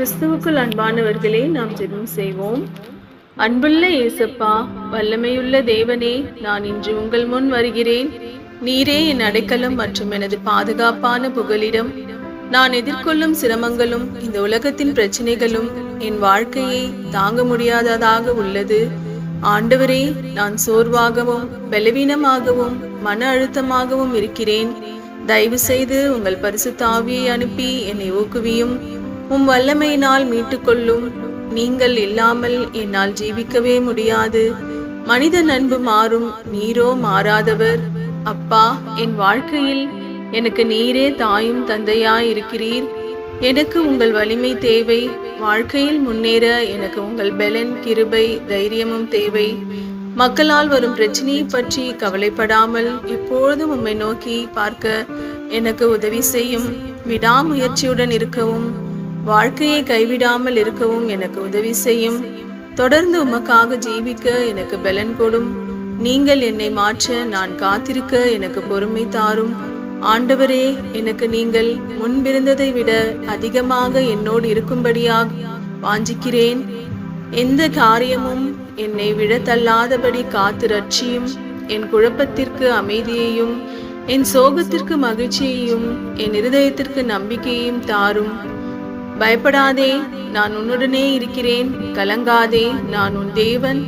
கிறிஸ்துவுக்குள் அன்பானவர்களே நாம் ஜெபம் செய்வோம். அன்புள்ள இயேசப்பா வல்லமையுள்ள தேவனே நான் இன்று உங்கள் முன் வருகிறேன். நீரே என் அடைக்கலம் மற்றும் எனது பாதுகாப்பான புகலிடம். நான் எதிர்கொள்ளும் சிரமங்களும் இந்த உலகத்தின் பிரச்சனைகளும் என் வாழ்க்கையை தாங்க முடியாததாக உள்ளது. ஆண்டவரே நான் சோர்வாகவும் பலவீனமாகவும் மன அழுத்தமாகவும் இருக்கிறேன். தயவு செய்து உங்கள் பரிசு தாவியை அனுப்பி என்னை ஊக்குவியும். உம் வல்லமையினால் மீட்டுக்கொள்ளும். நீங்கள் இல்லாமல் என்னால் ஜீவிக்கவே முடியாது. மனித அன்பு மாறும் நீரோ மாறாதவர். அப்பா என் வாழ்க்கையில் எனக்கு நீரே தாயும் தந்தையாய் இருக்கிறீர் எனக்கு உங்கள் வலிமை தேவை. வாழ்க்கையில் முன்னேற எனக்கு உங்கள் பெலன் கிருபை தைரியமும் தேவை. மக்களால் வரும் பிரச்சனையை பற்றி கவலைப்படாமல் எப்பொழுதும் உம்மை நோக்கி பார்க்க எனக்கு உதவி செய்யும். விடாமுயற்சியுடன் இருக்கவும். வாழ்க்கையை கைவிடாமல் இருக்கவும் எனக்கு உதவி செய்யும். தொடர்ந்து உமக்காக ஜீவிக்க எனக்கு பலன் கொடும். நீங்கள் என்னை மாற்ற நான் காத்திருக்க எனக்கு பொறுமை தாரும். ஆண்டவரே எனக்கு நீங்கள் முன்பிருந்ததை விட அதிகமாக என்னோடு இருக்கும்படியாக வாஞ்சிக்கிறேன். எந்த காரியமும் என்னை விழ தள்ளாதபடி காத்து ரட்சியும் என் குழப்பத்திற்கு அமைதியையும் என் சோகத்திற்கு மகிழ்ச்சியையும் என் இருதயத்திற்கு நம்பிக்கையையும் தாரும். பயப்படாதே நான் உன்னுடனே இருக்கிறேன். கலங்காதே நான் உன் தேவன்.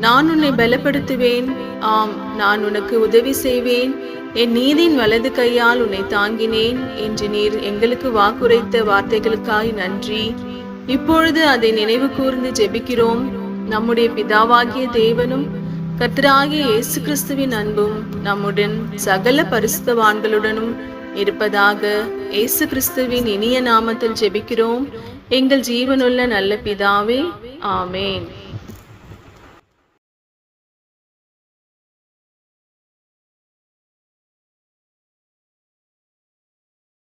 நான் உன்னை பலப்படுத்துவேன். ஆம் நான் உனக்கு உதவி செய்வேன். என் நீதியின் வலது கையால் உன்னை தாங்கினேன் என்று நீர் எங்களுக்கு வாக்குரைத்த வார்த்தைகளுக்காய் நன்றி. இப்பொழுது அதை நினைவு கூர்ந்து ஜெபிக்கிறோம். நம்முடைய பிதாவாகிய தேவனும் கர்த்தராகிய இயேசு கிறிஸ்துவின் அன்பும் நம்முடன் சகல பரிசுத்தவான்களுடனும் இருப்பதாக இயேசு கிறிஸ்துவின் இனிய நாமத்தில் ஜெபிக்கிறோம். எங்கள் ஜீவனுள்ள நல்ல பிதாவே ஆமேன்.